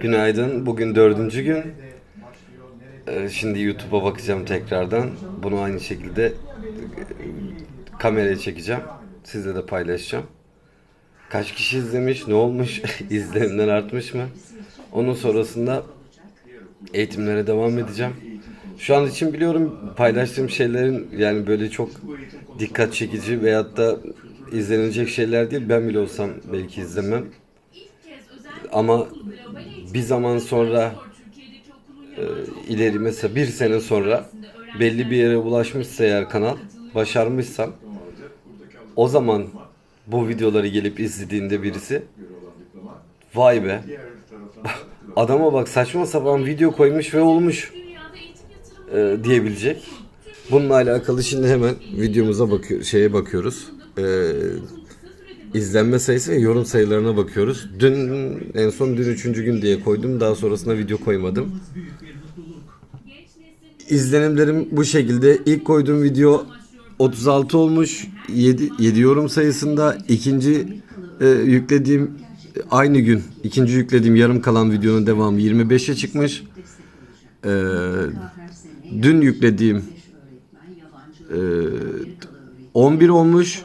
Günaydın. Bugün dördüncü gün. Ee, Şimdi YouTube'a bakacağım tekrardan. Bunu aynı şekilde e, kameraya çekeceğim. Sizle de paylaşacağım. Kaç kişi izlemiş, ne olmuş, izlenimler artmış mı? Onun sonrasında eğitimlere devam edeceğim. Şu an için biliyorum paylaştığım şeylerin yani böyle çok dikkat çekici veyahut da izlenilecek şeyler değil. Ben bile olsam belki izlemem. Ama bir zaman sonra e, ileri mesela bir sene sonra belli bir yere ulaşmışsa eğer kanal başarmışsam o zaman bu videoları gelip izlediğinde birisi vay be adama bak saçma sapan video koymuş ve olmuş e, diyebilecek. Bununla alakalı şimdi hemen videomuza bakıyor şeye bakıyoruz. E, izlenme sayısı ve yorum sayılarına bakıyoruz. Dün en son dün üçüncü gün diye koydum. Daha sonrasında video koymadım. İzlenimlerim bu şekilde. İlk koyduğum video 36 olmuş. 7, 7 yorum sayısında. ikinci e, yüklediğim aynı gün ikinci yüklediğim yarım kalan videonun devamı 25'e çıkmış. E, dün yüklediğim e, 11 olmuş.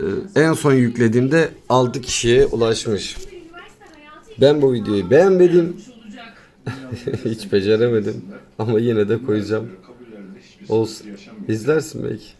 E, en son yüklediğimde 6 kişiye ulaşmış. Ben bu videoyu beğenmedim. Hiç beceremedim. Ama yine de koyacağım. Olsun. İzlersin belki.